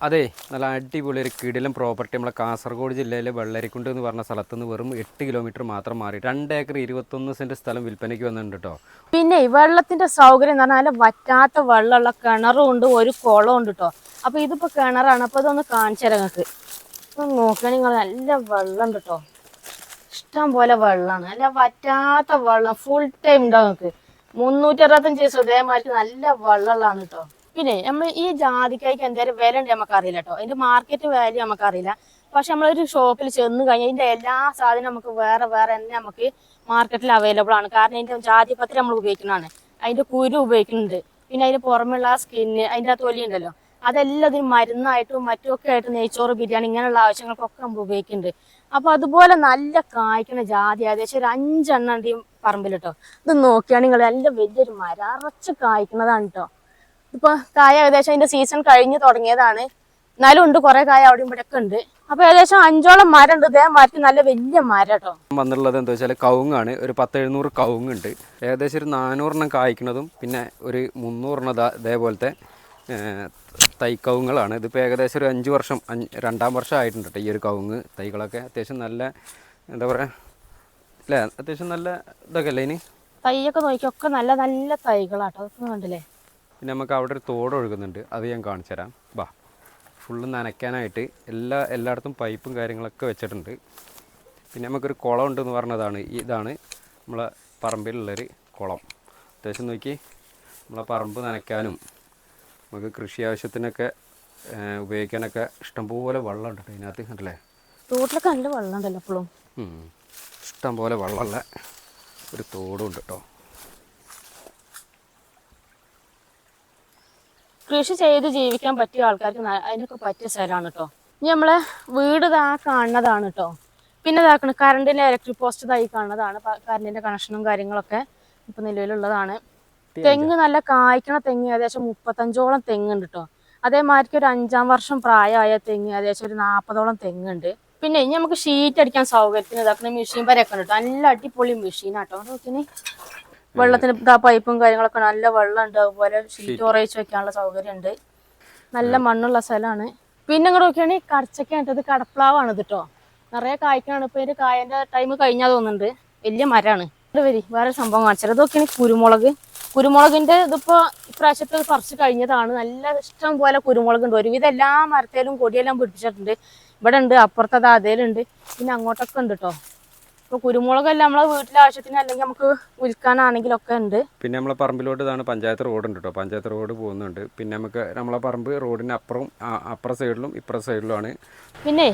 അതെ നല്ല അടിപൊളി ഒരു കിടിലം പ്രോപ്പർട്ടി നമ്മളെ കാസർഗോഡ് ജില്ലയിലെ വെള്ളരിക്കുണ്ട് എന്ന് പറഞ്ഞ സ്ഥലത്ത് നിന്ന് വെറും എട്ട് കിലോമീറ്റർ മാത്രം മാറി. രണ്ട് ഏക്കർ ഇരുപത്തൊന്ന് സെന്റ് സ്ഥലം വിൽപ്പനയ്ക്ക് വന്നിട്ടുണ്ട് കേട്ടോ പിന്നെ ഈ വെള്ളത്തിന്റെ സൗകര്യം എന്ന് പറഞ്ഞാൽ വറ്റാത്ത വെള്ളമുള്ള കിണറും ഉണ്ട് ഒരു കുളം ഉണ്ട് കേട്ടോ അപ്പൊ ഇതിപ്പോ കിണറാണ്. അപ്പൊ ഇതൊന്ന് കാണിച്ചു തരാം നിങ്ങൾക്ക്. നോക്കണ നിങ്ങൾ നല്ല വെള്ളം ഉണ്ട് കേട്ടോ ഇഷ്ടം പോലെ വെള്ളമാണ്. നല്ല വറ്റാത്ത വെള്ളം. ഫുൾ ടൈം ഉണ്ടാവും നിങ്ങൾക്ക്. മുന്നൂറ്റി അറുപത്തഞ്ച് ദിവസം ഇതേമാതിരി നല്ല വെള്ളമുള്ളതാണ് കേട്ടോ പിന്നെ നമ്മൾ ഈ ജാതിക്കായ്ക്ക് എന്തായാലും വില ഉണ്ട് നമുക്ക് അറിയില്ല കേട്ടോ അതിന്റെ മാർക്കറ്റ് വാല്യൂ നമുക്ക് അറിയില്ല പക്ഷെ നമ്മളൊരു ഷോപ്പിൽ ചെന്ന് കഴിഞ്ഞാൽ ഇതിന്റെ എല്ലാ സാധനവും നമുക്ക് വേറെ വേറെ തന്നെ നമുക്ക് മാർക്കറ്റിൽ അവൈലബിൾ ആണ്. കാരണം അതിന്റെ ജാതിപത്രി നമ്മൾ ഉപയോഗിക്കുന്നതാണ്. അതിന്റെ കുരു ഉപയോഗിക്കുന്നുണ്ട്. പിന്നെ അതിന് പുറമെയുള്ള സ്കിന്ന് അതിന്റെ തൊലി ഉണ്ടല്ലോ. അതെല്ലാം ഇതിന് മരുന്നായിട്ടും മറ്റുമൊക്കെ ആയിട്ട് നെയ്ച്ചോറ് ബിരിയാണി ഇങ്ങനെയുള്ള ആവശ്യങ്ങൾക്കൊക്കെ നമ്മൾ ഉപയോഗിക്കുന്നുണ്ട്. അപ്പൊ അതുപോലെ നല്ല കായ്ക്കുന്ന ജാതി ഏകദേശം ഒരു അഞ്ചെണ്ണം ഉണ്ട് ഈ പറമ്പിൽ കേട്ടോ ഇത് നോക്കിയാണെങ്കിൽ നിങ്ങൾ നല്ല വലിയൊരു മരം അറച്ച് കായ്ക്കുന്നതാണ് കേട്ടോ ഇപ്പൊ കായ ഏകദേശം അതിന്റെ സീസൺ കഴിഞ്ഞ് തുടങ്ങിയതാണ്. എന്നാലും ഉണ്ട് കുറെ കായ അവിടെ ഇവിടെ ഒക്കെ ഉണ്ട്. അപ്പൊ ഏകദേശം അഞ്ചോളം മരം ഉണ്ട് ഇതേ മരത്തിൽ നല്ല വലിയ മരം കേട്ടോ വന്നിട്ടുള്ളത് എന്താ വെച്ചാൽ കവുങ്ങാണ്. ഒരു പത്ത് എഴുന്നൂറ് കവുങ്ങുണ്ട്. ഏകദേശം ഒരു നാനൂറെണ്ണം കായ്ക്കുന്നതും പിന്നെ ഒരു മുന്നൂറെണ്ണം ഇതേപോലത്തെ തൈക്കവുങ്ങളാണ് ഇതിപ്പോൾ ഏകദേശം ഒരു അഞ്ച് വർഷം അഞ്ച് രണ്ടാം വർഷം ആയിട്ടുണ്ട് കേട്ടോ ഈ ഒരു കവുങ്ങ്. തൈകളൊക്കെ അത്യാവശ്യം നല്ല എന്താ പറയുക അല്ലേ? അത്യാവശ്യം നല്ല ഇതൊക്കെ അല്ലേ ഇനി? തൈയൊക്കെ നോക്കിയൊക്കെ നല്ല നല്ല തൈകളാട്ടോ. അതൊക്കെ കണ്ടില്ലേ? പിന്നെ നമുക്ക് അവിടെ ഒരു തോട് ഒഴുകുന്നുണ്ട്. അത് ഞാൻ കാണിച്ചു തരാം. വാ ഫുള്ള് നനയ്ക്കാനായിട്ട് എല്ലാ എല്ലായിടത്തും പൈപ്പും കാര്യങ്ങളൊക്കെ വെച്ചിട്ടുണ്ട്. പിന്നെ നമുക്കൊരു കുളം ഉണ്ടെന്ന് പറഞ്ഞതാണ്. ഇതാണ് നമ്മളെ പറമ്പിലുള്ളൊരു കുളം. അത്യാവശ്യം നോക്കി നമ്മളെ പറമ്പ് നനയ്ക്കാനും നമുക്ക് കൃഷി ആവശ്യത്തിനൊക്കെ ഉപയോഗിക്കാനൊക്കെ ഇഷ്ടംപോലെ വെള്ളമുണ്ട് അതിനകത്ത് അല്ലേ കണ്ടല്ലേ? തോട്ടിലൊക്കെ നല്ല വെള്ളം ഉണ്ടല്ലോ എപ്പോഴും ഉം. ഇഷ്ടംപോലെ വെള്ളമുള്ള ഒരു തോടും ഉണ്ട് കേട്ടോ. കൃഷി ചെയ്ത് ജീവിക്കാൻ പറ്റിയ ആൾക്കാർക്ക് അതിനൊക്കെ പറ്റിയ സ്ഥലമാണ് കേട്ടോ ഇനി നമ്മളെ വീട് ഇതാ കാണുന്നതാണ് കേട്ടോ പിന്നെ ഇതാക്കണം കറണ്ടിന്റെ ഇലക്ട്രിക് പോസ്റ്റ് ഇതായി കാണുന്നതാണ്. കറണ്ടിന്റെ കണക്ഷനും കാര്യങ്ങളൊക്കെ ഇപ്പൊ നിലവിലുള്ളതാണ്. തെങ്ങ്. നല്ല കായ്ക്കണ തെങ്ങ് ഏകദേശം മുപ്പത്തഞ്ചോളം തെങ്ങുണ്ട് കേട്ടോ അതേമാതിരിക്ക് ഒരു അഞ്ചാം വർഷം പ്രായമായ തെങ്ങ് ഏകദേശം ഒരു നാൽപ്പതോളം തെങ്ങുണ്ട്. പിന്നെ ഇനി നമുക്ക് ഷീറ്റ് അടിക്കാൻ സൗകര്യത്തിന് ഇതാക്കുന്ന മെഷീൻ വരെയൊക്കെ ഉണ്ട് കേട്ടോ നല്ല അടിപൊളി മെഷീനാട്ടോ നോക്കിനി വെള്ളത്തിന് പൈപ്പും കാര്യങ്ങളൊക്കെ നല്ല വെള്ളം ഉണ്ട് അതുപോലെ ഷീറ്റ് ഉറയിച്ച് വെക്കാനുള്ള സൗകര്യം ഉണ്ട് നല്ല മണ്ണുള്ള സ്ഥലമാണ് പിന്നെ ഇങ്ങോട്ട് നോക്കിയാണെങ്കിൽ കടച്ചക്കാണ് ഇത് കടപ്ലാവാണ് ഇത് കേട്ടോ നിറയെ കായ്ക്കാണ്. ഇപ്പൊ ഇതിന്റെ കായന്റെ ടൈം കഴിഞ്ഞാ തോന്നുന്നുണ്ട്. വലിയ മരമാണ് വരി. വേറെ സംഭവം കാണിച്ചത് ഇതൊക്കെയാണ് കുരുമുളക്. കുരുമുളകിന്റെ ഇതിപ്പോ ഇപ്രാവശ്യത്തെ പറിച്ച് കഴിഞ്ഞതാണ്. നല്ല ഇഷ്ടം പോലെ കുരുമുളക് ഉണ്ട്. ഒരുവിധം എല്ലാ മരത്തേലും കൊടിയെല്ലാം പിടിപ്പിച്ചിട്ടുണ്ട്. ഇവിടെ ഉണ്ട് അപ്പുറത്തത് അതേലുണ്ട്. പിന്നെ അങ്ങോട്ടൊക്കെ ഉണ്ട് കേട്ടോ കുരുമുളകെല്ലാം നമ്മളെ വീട്ടിലെ ആവശ്യത്തിന് അല്ലെങ്കിൽ നമുക്ക് വിൽക്കാനാണെങ്കിലൊക്കെ ഉണ്ട്. പിന്നെ നമ്മളെ പറമ്പിലോട്ട് ഇതാണ് പഞ്ചായത്ത് റോഡ് ഉണ്ട് കേട്ടോ. പഞ്ചായത്ത് റോഡ് പോകുന്നുണ്ട്. പിന്നെ നമുക്ക് നമ്മളെ പറമ്പ് റോഡിന് അപ്പുറം അപ്പുറ സൈഡിലും ഇപ്പുറ സൈഡിലുമാണ്. പിന്നെ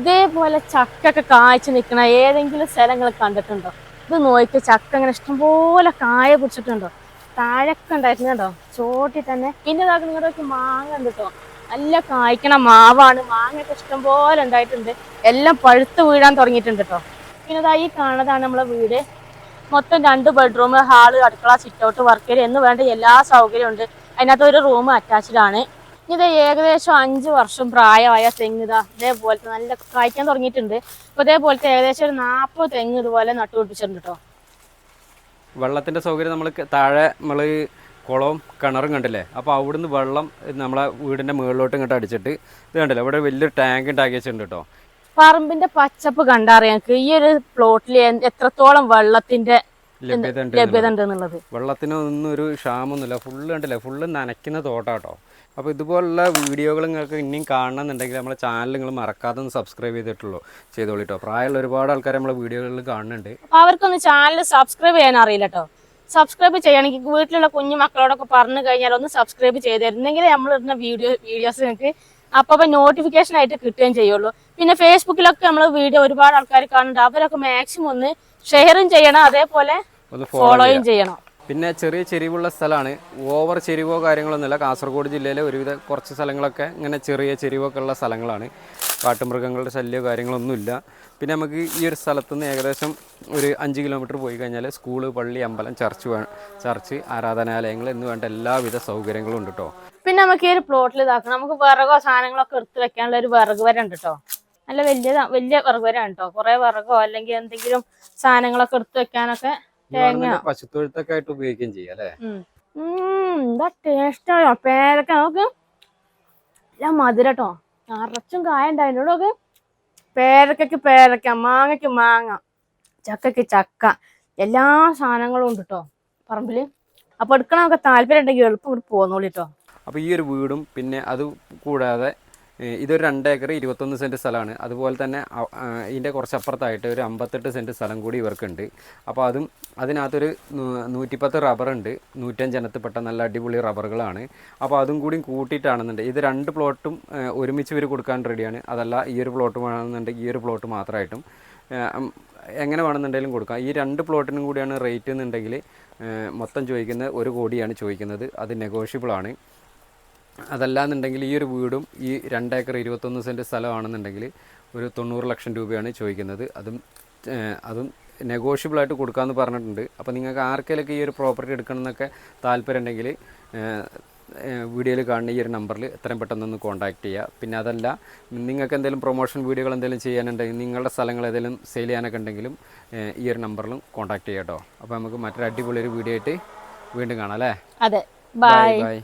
ഇതേപോലെ ചക്ക ഒക്കെ കായ്ച്ചു നിൽക്കണ ഏതെങ്കിലും സ്ഥലങ്ങൾ കണ്ടിട്ടുണ്ടോ? ഇത് നോക്കി ചക്ക ഇങ്ങനെ ഇഷ്ടംപോലെ കായ പിടിച്ചിട്ടുണ്ടോ? താഴൊക്കെ ഉണ്ടായിരുന്നു കേട്ടോ ചോട്ടി തന്നെ. പിന്നെ ഇതാക്കി നിങ്ങളുടെ മാങ്ങ ഉണ്ട് കേട്ടോ. നല്ല കായ്ക്കണ മാവാണ്. മാങ്ങയൊക്കെ ഇഷ്ടംപോലെ ഉണ്ടായിട്ടുണ്ട്. എല്ലാം പഴുത്ത് വീഴാൻ തുടങ്ങിയിട്ടുണ്ട് കേട്ടോ. പിന്നെ കാണുന്നതാണ് നമ്മളെ വീട്. മൊത്തം രണ്ട് ബെഡ്റൂം ഹാൾ അടുക്കള സിറ്റ് ഔട്ട് വർക്ക് എന്ന് വേണ്ട എല്ലാ സൗകര്യവും ഉണ്ട്. അതിനകത്ത് ഒരു റൂം അറ്റാച്ച്ഡ് ആണ്. ഇത് ഏകദേശം അഞ്ച് വർഷം പ്രായമായ തെങ്ങ് ഇതാ ഇതേപോലത്തെ നല്ല കായ്ക്കാൻ തുടങ്ങിയിട്ടുണ്ട്. അപ്പൊ ഇതേപോലത്തെ ഏകദേശം ഒരു നാൽപ്പത് തെങ്ങ് ഇതുപോലെ നട്ടുപിടിപ്പിച്ചിട്ടുണ്ട് കേട്ടോ വെള്ളത്തിന്റെ സൗകര്യം നമ്മൾ താഴെ നമ്മൾ കുളവും കിണറും കണ്ടില്ലേ? അപ്പോൾ അവിടുന്ന് വെള്ളം നമ്മളെ വീടിന്റെ മുകളിലോട്ട് ഇങ്ങോട്ട് അടിച്ചിട്ട് ഇത് കണ്ടില്ലേ? ഇവിടെ വലിയൊരു ടാങ്ക് ഉണ്ടാക്കി വെച്ചിട്ടുണ്ട് കേട്ടോ പറമ്പിന്റെ പച്ചപ്പ് കണ്ടറിയാം ഈ ഒരു പ്ലോട്ടിൽ എത്രത്തോളം വെള്ളത്തിന്റെ ലഭ്യത ഉണ്ട് എന്നുള്ളത്. വെള്ളത്തിനൊന്നും ഒരു ക്ഷാമൊന്നുമില്ല. ഫുള്ള് കണ്ടില്ലേ? ഫുള്ള് നനയ്ക്കുന്ന തോട്ടാട്ടോ. അപ്പോൾ ഇതുപോലുള്ള വീഡിയോകൾ നിങ്ങൾക്ക് ഇനിയും കാണണമെന്നുണ്ടെങ്കിൽ നമ്മളെ ചാനൽ നിങ്ങൾ മറക്കാതെ ഒന്ന് സബ്സ്ക്രൈബ് ചെയ്തിട്ടുള്ളൂ. ചെയ്തോളിട്ടോ. പ്രായമുള്ള ഒരുപാട് ആൾക്കാർ നമ്മളെ വീഡിയോകളിൽ കാണുന്നുണ്ട്. അവർക്കൊന്ന് ചാനൽ സബ്സ്ക്രൈബ് ചെയ്യാൻ അറിയില്ല കേട്ടോ സബ്സ്ക്രൈബ് ചെയ്യണമെങ്കിൽ വീട്ടിലുള്ള കുഞ്ഞു മക്കളോടൊക്കെ പറഞ്ഞു കഴിഞ്ഞാൽ ഒന്ന് സബ്സ്ക്രൈബ് ചെയ്തിരുന്നെങ്കിൽ നമ്മൾ ഇടുന്ന വീഡിയോ വീഡിയോസ് നിങ്ങൾക്ക് അപ്പോൾ നോട്ടിഫിക്കേഷൻ ആയിട്ട് കിട്ടുകയും ചെയ്യുള്ളൂ. പിന്നെ ഫേസ്ബുക്കിലൊക്കെ നമ്മൾ വീഡിയോ ഒരുപാട് ആൾക്കാർ കാണുന്നുണ്ട്. അവരൊക്കെ മാക്സിമം ഒന്ന് ഷെയറും ചെയ്യണം അതേപോലെ ഫോളോയും ചെയ്യണം. പിന്നെ ചെറിയ ചെരിവുള്ള സ്ഥലമാണ് ഓവർ ചെരിവോ കാര്യങ്ങളൊന്നുമില്ല. കാസർഗോഡ് ജില്ലയിലെ ഒരുവിധ കുറച്ച് സ്ഥലങ്ങളൊക്കെ ഇങ്ങനെ ചെറിയ ചെരിവൊക്കെ ഉള്ള സ്ഥലങ്ങളാണ്. കാട്ടുമൃഗങ്ങളുടെ ശല്യമോ കാര്യങ്ങളൊന്നുമില്ല. പിന്നെ നമുക്ക് ഈ ഒരു സ്ഥലത്തു നിന്ന് ഏകദേശം ഒരു അഞ്ച് കിലോമീറ്റർ പോയി കഴിഞ്ഞാൽ സ്കൂൾ പള്ളി അമ്പലം ചർച്ച് ചർച്ച് ആരാധനാലയങ്ങൾ എന്ന് വേണ്ട എല്ലാവിധ സൗകര്യങ്ങളും ഉണ്ട് കേട്ടോ പിന്നെ നമുക്ക് ഈ ഒരു പ്ലോട്ടിൽ ഇതാക്കണം. നമുക്ക് വിറകോ സാധനങ്ങളൊക്കെ എടുത്ത് വെക്കാനുള്ള ഒരു വിറക് വരെ ഉണ്ട് കേട്ടോ നല്ല വലിയ വലിയ വറുകരാണ് കേട്ടോ കുറെ വിറകോ അല്ലെങ്കിൽ എന്തെങ്കിലും സാധനങ്ങളൊക്കെ എടുത്ത് വെക്കാനൊക്കെ തേങ്ങ. പശുത്തൊഴുത്തൊക്കെ ആയിട്ട് ഉപയോഗിക്കുകയും ചെയ്യാം അല്ലേ? എന്താ ടേസ്റ്റായോ പേരക്ക നമുക്ക് എല്ലാം മധുരട്ടോ നിറച്ചും കായ ഉണ്ടായിരുന്നോടൊക്കെ പേരക്കയ്ക്ക് പേരക്ക മാങ്ങയ്ക്ക് മാങ്ങ ചക്കയ്ക്ക് ചക്ക. എല്ലാ സാധനങ്ങളും ഉണ്ട് കേട്ടോ പറമ്പിൽ. അപ്പൊ എടുക്കണമൊക്കെ താല്പര്യം ഉണ്ടെങ്കിൽ എളുപ്പം ഇവിടെ പോന്നോളൂ കേട്ടോ അപ്പോൾ ഈ ഒരു വീടും പിന്നെ അത് കൂടാതെ ഇതൊരു രണ്ട് ഏക്കർ ഇരുപത്തൊന്ന് സെന്റ് സ്ഥലമാണ്. അതുപോലെ തന്നെ ഇതിന്റെ കുറച്ച് അപ്പുറത്തായിട്ട് ഒരു അമ്പത്തെട്ട് സെന്റ് സ്ഥലം കൂടി ഇവർക്കുണ്ട്. അപ്പോൾ അതും അതിനകത്തൊരു നൂറ്റിപ്പത്ത് റബ്ബറുണ്ട്. നൂറ്റഞ്ചെണ്ണത്തിൽപ്പെട്ട നല്ല അടിപൊളി റബ്ബറുകളാണ്. അപ്പോൾ അതും കൂടി കൂട്ടിയിട്ടാണെന്നുണ്ടെങ്കിൽ ഇത് രണ്ട് പ്ലോട്ടും ഒരുമിച്ച് ഇവർ കൊടുക്കാൻ റെഡിയാണ്. അതല്ല ഈ ഒരു പ്ലോട്ട് വേണമെന്നുണ്ടെങ്കിൽ ഈ ഒരു പ്ലോട്ട് മാത്രമായിട്ടും. എങ്ങനെ വേണമെന്നുണ്ടെങ്കിലും കൊടുക്കാം. ഈ രണ്ട് പ്ലോട്ടിനും കൂടിയാണ് റേറ്റ് എന്നുണ്ടെങ്കിൽ മൊത്തം ചോദിക്കുന്നത് ഒരു കോടിയാണ് ചോദിക്കുന്നത്. അത് നെഗോഷ്യബിൾ ആണ് അതല്ലാന്നുണ്ടെങ്കിൽ ഈ ഒരു വീടും ഈ രണ്ടേക്കർ ഇരുപത്തൊന്ന് സെന്റ് സ്ഥലമാണെന്നുണ്ടെങ്കിൽ ഒരു തൊണ്ണൂറ് ലക്ഷം രൂപയാണ് ചോദിക്കുന്നത്. അതും അതും നെഗോഷ്യബിളായിട്ട് കൊടുക്കാമെന്ന് പറഞ്ഞിട്ടുണ്ട്. അപ്പോൾ നിങ്ങൾക്ക് ആർക്കെങ്കിലൊക്കെ ഈ ഒരു പ്രോപ്പർട്ടി എടുക്കണം എന്നൊക്കെ താല്പര്യം ഉണ്ടെങ്കിൽ വീഡിയോയിൽ കാണുന്ന ഈ ഒരു നമ്പറിൽ എത്രയും പെട്ടെന്നൊന്ന് കോൺടാക്ട് ചെയ്യുക പിന്നെ അതല്ല നിങ്ങൾക്ക് എന്തെങ്കിലും പ്രൊമോഷൻ വീഡിയോകൾ എന്തെങ്കിലും ചെയ്യാനുണ്ടെങ്കിൽ നിങ്ങളുടെ സ്ഥലങ്ങൾ ഏതെങ്കിലും സെയിൽ ചെയ്യാനൊക്കെ ഉണ്ടെങ്കിലും ഈ ഒരു നമ്പറിലും കോൺടാക്ട് ചെയ്യാം കേട്ടോ അപ്പോൾ നമുക്ക് മറ്റൊരു അടിപൊളി ഒരു വീഡിയോ ആയിട്ട് വീണ്ടും കാണാം അല്ലേ? അതെ. Bye bye